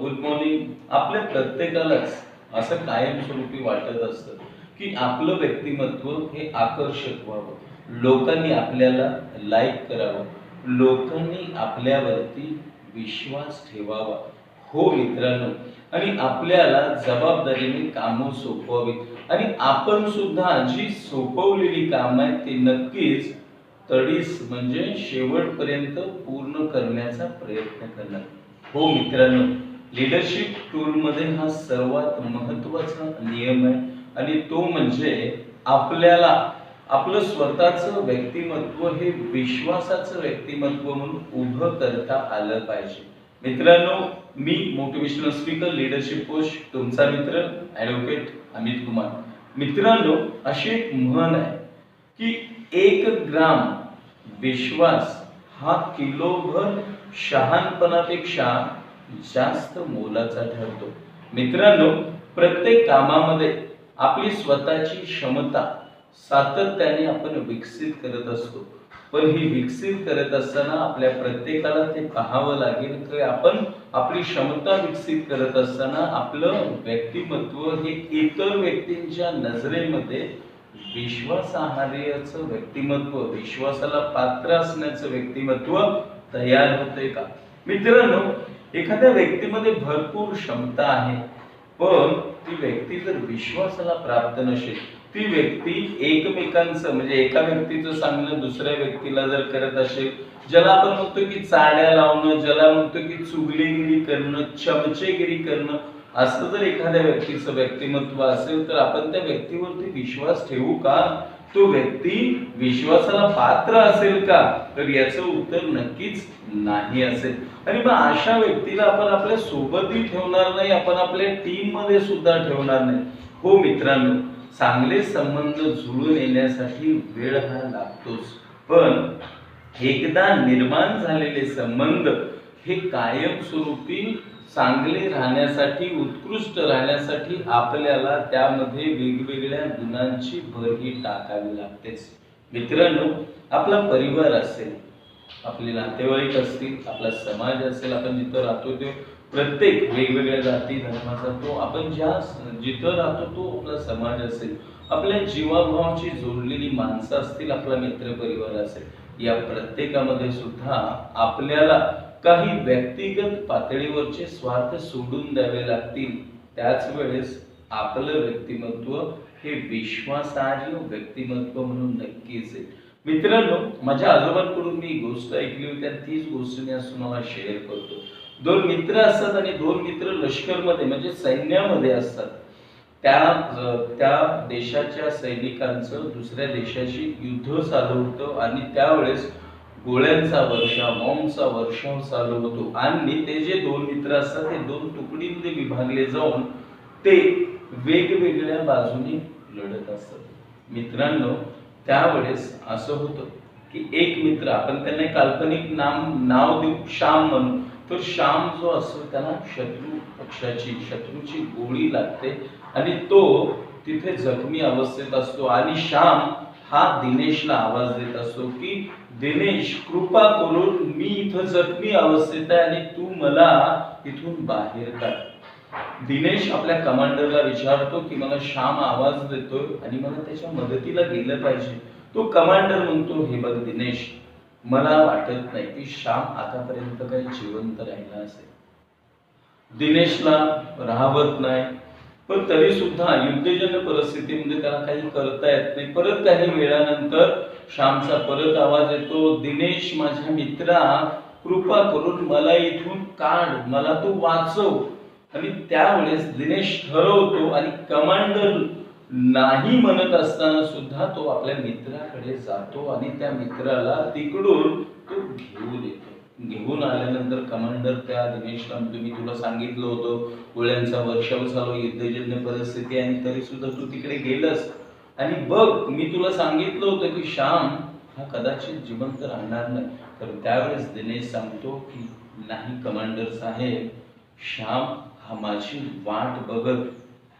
Good morning. आपल्या प्रत्येकालाच असं कायमस्वरूपी वाटत असतं की आपलं व्यक्तिमत्व हे आकर्षक व्हावं. लोकांनी आपल्याला लाईक करावं. लोकांनी आपल्यावरती विश्वास ठेवावा. हो मित्रांनो आणि आपल्याला जबाबदारीने कामं सोपवावीत. आणि आपण सुद्धा जी सोपवलेली कामं आहेत ती नक्कीच तडीस म्हणजे शेवटपर्यंत पूर्ण करण्याचा प्रयत्न करणार. हो मित्रांनो लिडरशिप टूलमध्ये हा सर्वात महत्त्वाचा नियम आहे. आणि तो म्हणजे आपल्याला आपलं स्वतःचं व्यक्तिमत्व हे विश्वासाचं व्यक्तिमत्व म्हणून उभं करता आलं पाहिजे. मित्रांनो मी मोटिवेशनल स्पीकर लिडरशिप कोच तुमचा मित्र ॲडव्होकेट अमित कुमार. मित्रांनो अशी एक म्हण आहे की एक ग्राम विश्वास हा किलोभर शहाणपणापेक्षा जास्त मोलाचा ठरतो. मित्रांनो प्रत्येक कामामध्ये आपली स्वतःची क्षमता सातत्याने आपण विकसित करत असतो. पण ही विकसित करत असताना आपल्या प्रत्येकाला ते पाहावं लागेल की आपण आपली क्षमता विकसित करत असताना आपलं व्यक्तिमत्व हे इतर व्यक्तींच्या नजरेमध्ये विश्वासार्हचं व्यक्तिमत्व विश्वासाला पात्र असण्याचं व्यक्तिमत्व तयार होते का? मित्रांनो एखाद्या व्यक्तीमध्ये भरपूर क्षमता आहे पण ती व्यक्ती जर विश्वासाला प्राप्त नसेल ती व्यक्ती एकमेकांचं म्हणजे एका व्यक्तीचं सांगणं दुसऱ्या व्यक्तीला जर करत असेल ज्याला आपण म्हणतो की चाड्या लावणं ज्याला म्हणतो की चुगलीगिरी करणं चमचेगिरी करणं असं जर एखाद्या व्यक्तीचं व्यक्तिमत्व असेल तर आपण त्या व्यक्तीवरती विश्वास ठेवू का? तो व्यक्ती विश्वासाला पात्र असेल का? तर याचं उत्तर नक्कीच नाही असेल. आणि मग अशा व्यक्तीला आपण आपल्या सोबतही ठेवणार नाही आपण आपल्या टीममध्ये सुद्धा ठेवणार नाही. हो मित्रांनो चांगले संबंध जुळून येण्यासाठी वेळ हा लागतोच. पण एकदा निर्माण झालेले संबंध हे कायमस्वरूपी चांगले राहण्यासाठी उत्कृष्ट राहण्यासाठी आपल्याला त्यामध्ये वेगवेगळ्या गुणांची भर ही टाकावी लागतेच. मित्रांनो आपला परिवार असेल आपले नातेवाईक असतील आपला समाज असेल आपण जिथं राहतो ते प्रत्येक वेगवेगळ्या जाती धर्माचा तो आपण ज्या जिथं राहतो तो आपला समाज असेल आपल्या जीवाभावाची जोडलेली माणसं असतील आपला मित्र परिवार असेल या प्रत्येकामध्ये सुद्धा आपल्याला काही व्यक्तिगत पातळीवरचे स्वार्थ सोडून द्यावे लागतील. त्याच वेळेस आपलं व्यक्तिमत्व हे विश्वासार्ह व्यक्तिमत्व म्हणून नक्कीच आहे. मित्रांनो माझ्या आजोबांकडून मी गोष्ट ऐकली होती आणि तीच गोष्ट मी आज तुम्हाला शेअर करतो. दोन मित्र असतात आणि दोन मित्र लष्करमध्ये म्हणजे सैन्यामध्ये असतात. त्या त्या देशाच्या सैनिकांचं दुसऱ्या देशाशी युद्ध चालू होतं आणि त्यावेळेस गोळ्यांचा वर्षा मॉमचा वर्षाव चालू होतो. आणि ते जे दोन मित्र असतात ते दोन तुकडीमध्ये विभागले जाऊन ते वेगवेगळ्या बाजूने लढत असतात. मित्रांनो त्यावेळेस असं होतं की एक मित्र आपण त्यांना काल्पनिक नाम नाव देऊ श्याम म्हणून तर श्याम जो असतो त्याला शत्रू पक्षाची शत्रूची गोळी लागते. आणि तो तिथे जखमी अवस्थेत असतो. आणि श्याम हा दिनेशला आवाज देत असतो की दिनेश कृपा करून मी इथं जखमी अवस्थेत आहे आणि तू मला इथून बाहेर काढ. दिनेश आपल्या कमांडरला विचारतो की मला श्याम आवाज देतोय आणि मला त्याच्या मदतीला गेलं पाहिजे. तो कमांडर म्हणतो हे बघ दिनेश मला वाटत नाही की श्याम आतापर्यंत काही जिवंत राहिला असेल. दिनेशला राहवत नाही. पण तरी सुद्धा युद्धजन्य परिस्थितीमध्ये त्याला काही करता येत नाही. परत काही वेळानंतर श्यामचा परत आवाज येतो दिनेश माझ्या मित्रा कृपा करून मला इथून काढ मला तू वाचव. आणि त्यावेळेस दिनेश ठरवतो आणि कमांडर नाही म्हणत असताना सुद्धा तो आपल्या मित्राकडे जातो आणि त्या मित्राला तिकडून तो घेऊन येतो. घेऊन आल्यानंतर कमांडर त्या दिनेशला म्हणतो मी तुला सांगितलं होतं गोळ्यांचा वर्षाव चालू युद्धजन्य परिस्थिती आणि तरी सुद्धा तू तिकडे गेलस. आणि बघ मी तुला सांगितलं होतं की श्याम हा कदाचित जिवंत राहणार नाही. तर त्यावेळेस दिनेश सांगतो की नाही कमांडर साहेब श्याम हा माझी वाट बघत.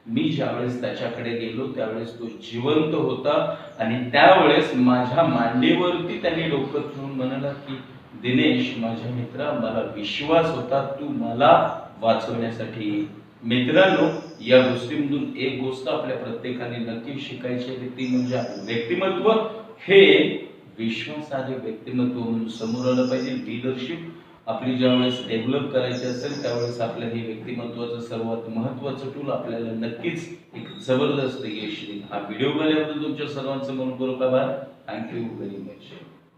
मी ज्यावेळेस त्याच्याकडे गेलो त्यावेळेस तो जिवंत होता आणि त्यावेळेस माझ्या मांडीवरती त्यांनी डोकं ठेवून म्हणाला की दिनेश माझ्या मित्रा मला विश्वास होता तू मला वाचवण्यासाठी. मित्रांनो या गोष्टीमधून एक गोष्ट आपल्या प्रत्येकाने नक्की शिकायची आहे ती म्हणजे व्यक्तिमत्व. हे विश्वासार्ह व्यक्तिमत्व म्हणून समोर आलं पाहिजे. लिडरशिप आपली ज्यावेळेस डेव्हलप करायची असेल त्यावेळेस आपलं हे व्यक्तिमत्वाचं सर्वात महत्वाचं टूल आपल्याला नक्कीच एक जबरदस्त यश देईल. हा व्हिडिओ बघल्याबद्दल तुमच्या सर्वांचं मनपूर्वक आभार. Thank you very much